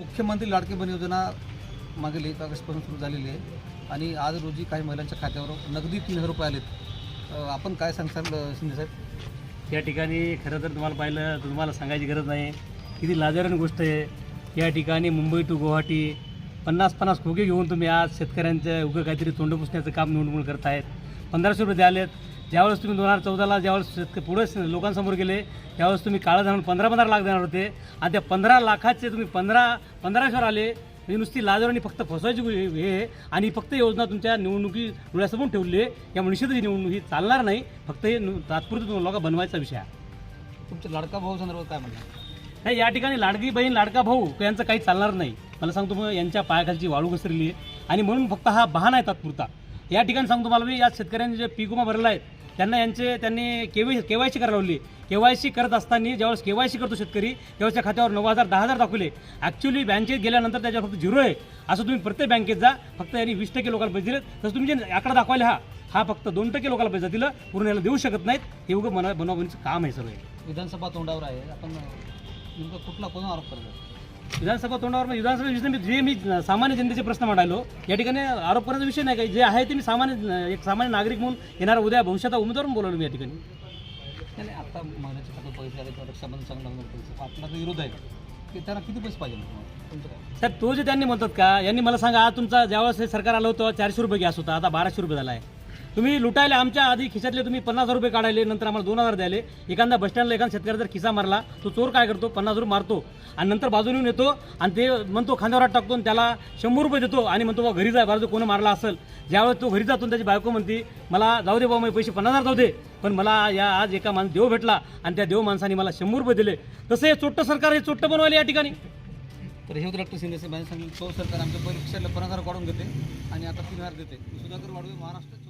मुख्यमंत्री लाडकी बहीण योजना मागील एक ऑगस्टपासून सुरू झालेली आहे. आणि आज रोजी काही महिलांच्या खात्यावर नगदी तीन हजार रुपये आलेत. आपण काय सांगताल शिंदे साहेब? या ठिकाणी खरं तर तुम्हाला पाहिलं तर तुम्हाला सांगायची गरज नाही. किती लाजारण गोष्ट आहे. या ठिकाणी मुंबई टू गुवाहाटी पन्नास पन्नास खोके घेऊन तुम्ही आज शेतकऱ्यांचं उगं काहीतरी तोंड पुसण्याचं काम निवडणूक करतायत. पंधराशे रुपये द्यालेत ज्यावेळेस तुम्ही दोन हजार चौदाला ज्यावेळेस शेतक पुढे लोकांसमोर गेले त्यावेळेस तुम्ही काळं धरून पंधरा पंधरा लाख देणार होते. आणि त्या पंधरा लाखाचे तुम्ही पंधरा पंधराशेवर आले. ही नुसती लाजारणी फक्त फसवायची हे आणि फक्त योजना तुमच्या निवडणुकी डोळ्यासमोर ठेवली आहे. या निश्चितच ही निवडणूक ही चालणार नाही. फक्त हे तात्पुरतं लोक बनवायचा विषय आहे. तुमच्या लाडका भाऊ संदर्भात काय म्हणणार नाही या ठिकाणी लाडकी बहीण लाडका भाऊ यांचं काही चालणार नाही. मला सांगतो मग यांच्या पायाखालची वाळू घसरली आहे. आणि म्हणून फक्त हा बहाणा आहे तात्पुरता. या ठिकाणी सांगतो मला मी या शेतकऱ्यांनी जे पीक विमा भरला आहे त्यांना यांचे त्यांनी केवाय के वाय सी करायला लावली के वाय सी करत असताना ज्यावेळेस के वाय सी करतो शेतकरी त्यावेळेस त्या खात्यावर नऊ हजार दहा हजार दाखवले. ॲक्च्युली बँकेत गेल्यानंतर त्याच्यावर फक्त झिरो आहे. असं तुम्ही प्रत्येक बँकेत जा फक्त यांनी वीस टक्के लोकांना पैसे दिलेत. तसं तुम्ही जे आकडा दाखवायला हा हा फक्त दोन टक्के लोकांना पैसा दिलं पूर्ण याला देऊ शकत नाहीत. हे उगं मना बनवाबनीचं काम आहे सगळं विधानसभा तोंडावर आहे. आपण नेमकं कुठला कोण आरोप करतो विधानसभा तोंडावर मी विधानसभा विषय मी जे मी सामान्य जनतेचे प्रश्न मांडायलो या ठिकाणी आरोप करण्याचा विषय नाही काही जे आहे ते मी सामान्य एक सामान्य नागरिक म्हणून येणारा उद्या भविष्यात उमेदवार म्हणून बोलवलो मी या ठिकाणी. नाही आता पैसे आले रक्षाबंधन चांगला आपला विरोध आहे की त्यांना किती पैसे पाहिजे साहेब तो जे त्यांनी म्हणतात का यांनी मला सांगा आज तुमचा ज्यावेळेस हे सरकार आलं होतं चारशे रुपये गॅस होता आता बाराशे रुपये झाला आहे तुम्ही लुटायला आमच्या आधी खिशातले तुम्ही पन्नास हजार रुपये काढायले नंतर आम्हाला दोन हजार द्यायले. एखादा बसस्टँडला एखादा शेतकरी जर खिसा मारला तो चोर काय करतो? पन्नास रुपये मारतो. आणि नंतर बाजूने येऊन येतो आणि ते म्हणतो खांद्यावर हात टाकतो आणि त्याला शंभर रुपये देतो आणि म्हणतो बा घरी जाय बाजू कोणी मारला असेल. ज्यावेळेस तो घरी जातो आणि त्याची बायको म्हणते मला जाऊ दे बाबा माझे पैसे पन्नास हजार जाऊ दे. पण मला या आज एका माणूस देव भेटला आणि त्या देव माणसाने मला शंभर रुपये दिले. तसं हे चोट्ट सरकार हे चोट्ट बनवायला या ठिकाणी. तर हे होतं डॉक्टर शिंदे साहेबांनी सांगितलं तो सरकार आमच्या परीक्षेला पन्नास हजार काढून घेते आणि आता तीन हजार देते. सुधाकर वाढवे महाराष्ट्र